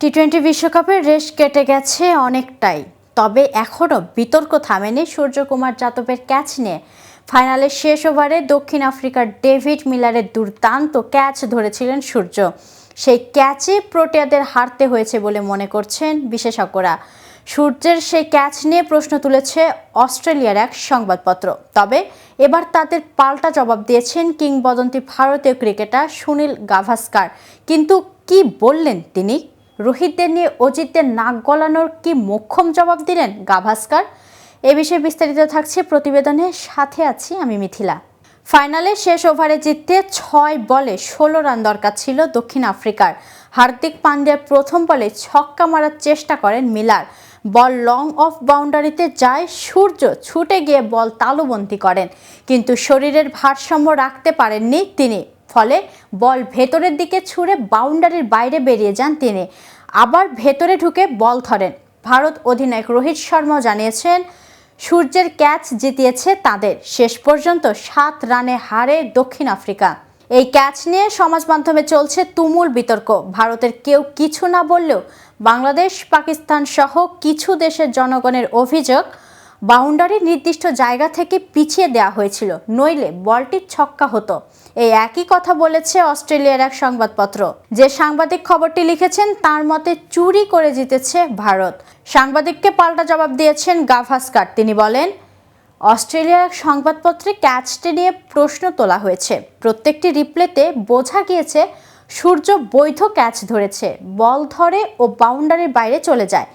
T twenty বিশ্বকাপের রেশ কেটে গেছে অনেকটাই। তবে এখনও বিতর্ক থামেনি সূর্যকুমার যাদবের ক্যাচ নিয়ে। ফাইনালের শেষ ওভারে দক্ষিণ আফ্রিকার ডেভিড মিলারের দুর্দান্ত ক্যাচ ধরেছিলেন সূর্য। সেই ক্যাচে প্রোটিয়াদের হারতে হয়েছে বলে মনে করছেন বিশেষজ্ঞরা। সূর্যের সেই ক্যাচ নিয়ে প্রশ্ন তুলেছে অস্ট্রেলিয়ার এক সংবাদপত্র। তবে এবার তাদের পাল্টা জবাব দিয়েছেন কিংবদন্তি ভারতীয় ক্রিকেটার সুনীল গাভাস্কার। কিন্তু কি বললেন তিনি? রোহিতদের নিয়ে অজিতদের নাক গলানোর কি মোক্ষম জবাব দিলেন গাভাস্কার? এ বিষয়ে বিস্তারিত থাকছে প্রতিবেদনে। সাথে আছি আমি মিথিলা। ফাইনালে শেষ ওভারে জিততে ছয় বলে ষোলো রান দরকার ছিল দক্ষিণ আফ্রিকার। হার্দিক পান্ডিয়ার প্রথম বলে ছক্কা মারার চেষ্টা করেন মিলার। বল লং অফ বাউন্ডারিতে যায় সূর্য, ছুটে গিয়ে বল তালুবন্দি করেন। কিন্তু শরীরের ভারসাম্য রাখতে পারেননি তিনি। ফলে বল ভেতরের দিকে ছুঁড়ে বাউন্ডারির বাইরে বেরিয়ে যান তিনি। আবার ভেতরে ঢুকে বল ধরেন। ভারত অধিনায়ক রোহিত শর্মাও জানিয়েছেন, সূর্যের ক্যাচ জিতিয়েছে তাদের। শেষ পর্যন্ত সাত রানে হারে দক্ষিণ আফ্রিকা। এই ক্যাচ নিয়ে সমাজ মাধ্যমে চলছে তুমুল বিতর্ক। ভারতের কেউ কিছু না বললেও বাংলাদেশ, পাকিস্তান সহ কিছু দেশের জনগণের অভিযোগ বাউন্ডারির নির্দিষ্ট জায়গা থেকে পিছিয়ে দেওয়া হয়েছিল। নইলে বলটির ছক্কা হতো। এই একই কথা বলেছে অস্ট্রেলিয়ার এক সংবাদপত্র। যে সাংবাদিক খবরটি লিখেছেন, তার মতে চুরি করে জিতেছে ভারত। সাংবাদিককে পাল্টা জবাব দিয়েছেন গাভাস্কার। তিনি বলেন, অস্ট্রেলিয়ার এক সংবাদপত্রে ক্যাচটি নিয়ে প্রশ্ন তোলা হয়েছে। প্রত্যেকটি রিপ্লেতে বোঝা গিয়েছে, সূর্য বৈধ ক্যাচ ধরেছে। বল ধরে ও বাউন্ডারির বাইরে চলে যায়।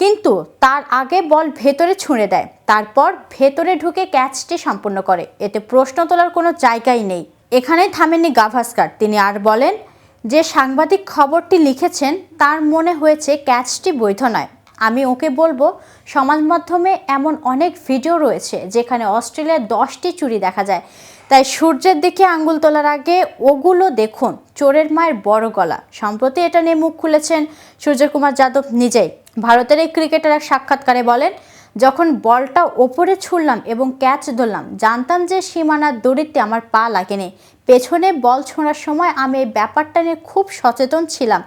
কিন্তু তার আগে বল ভেতরে ছুঁড়ে দেয়, তারপর ভেতরে ঢুকে ক্যাচটি সম্পূর্ণ করে। এতে প্রশ্ন তোলার কোনো জায়গাই নেই। এখানেই থামেননি গাভাস্কার। তিনি আর বলেন, যে সাংবাদিক খবরটি লিখেছেন, তার মনে হয়েছে ক্যাচটি বৈধ নয়। আমি ওকে বলব, সমাজ মাধ্যমে এমন অনেক ভিডিও রয়েছে, যেখানে অস্ট্রেলিয়ার দশটি চুরি দেখা যায়। তাই সূর্যের দিকে আঙ্গুল তোলার আগে ওগুলো দেখুন। চোরের মায়ের বড় গলা। সম্প্রতি এটা নিয়ে মুখ খুলেছেন সূর্যকুমার যাদব নিজেই। ভারতের এই ক্রিকেটার এক সাক্ষাৎকারে বলেন, যখন বলটা ওপরে ছুড়লাম এবং ক্যাচ ধরলাম, জানতাম যে সীমানার দড়িতে আমার পা লাগেনি। পেছনে বল ছোঁড়ার সময় আমি এই ব্যাপারটা নিয়ে খুব সচেতন ছিলাম।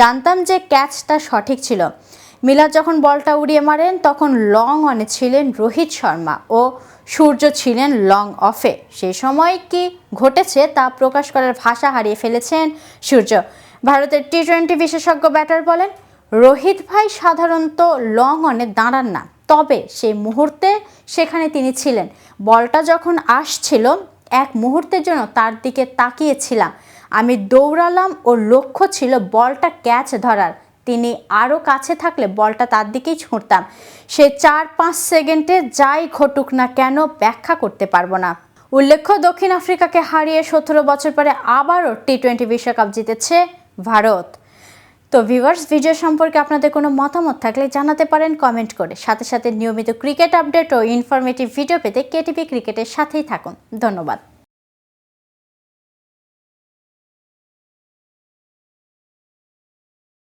জানতাম যে ক্যাচটা সঠিক ছিল। মিলার যখন বলটা উড়িয়ে মারেন, তখন লং অনে ছিলেন রোহিত শর্মা ও সূর্য ছিলেন লং অফে। সে সময় কি ঘটেছে তা প্রকাশ করার ভাষা হারিয়ে ফেলেছেন সূর্য। ভারতের টি টোয়েন্টি বিশেষজ্ঞ ব্যাটার বলেন রোহিত ভাই সাধারণত লং অনে দাঁড়ান না। তবে সেই মুহূর্তে সেখানে তিনি ছিলেন। বলটা যখন আসছিল, এক মুহূর্তের জন্য তার দিকে তাকিয়েছিলাম। আমি দৌড়ালাম ও লক্ষ্য ছিল বলটা ক্যাচ ধরার। তিনি আরও কাছে থাকলে বলটা তার দিকেই ছুঁড়তাম। সে চার পাঁচ সেকেন্ডে যাই ঘটুক না কেন ব্যাখ্যা করতে পারব না। উল্লেখ্য, দক্ষিণ আফ্রিকাকে হারিয়ে সতেরো বছর পরে আবারও টি টোয়েন্টি বিশ্বকাপ জিতেছে ভারত। তো ভিউয়ার্স ভিডিও সম্পর্কে আপনাদের কোনো মতামত থাকলে জানাতে পারেন কমেন্ট করে। সাথে সাথে নিয়মিত ক্রিকেট আপডেট ও ইনফরমেটিভ ভিডিও পেতে কেটিভি ক্রিকেটের সাথেই থাকুন। ধন্যবাদ।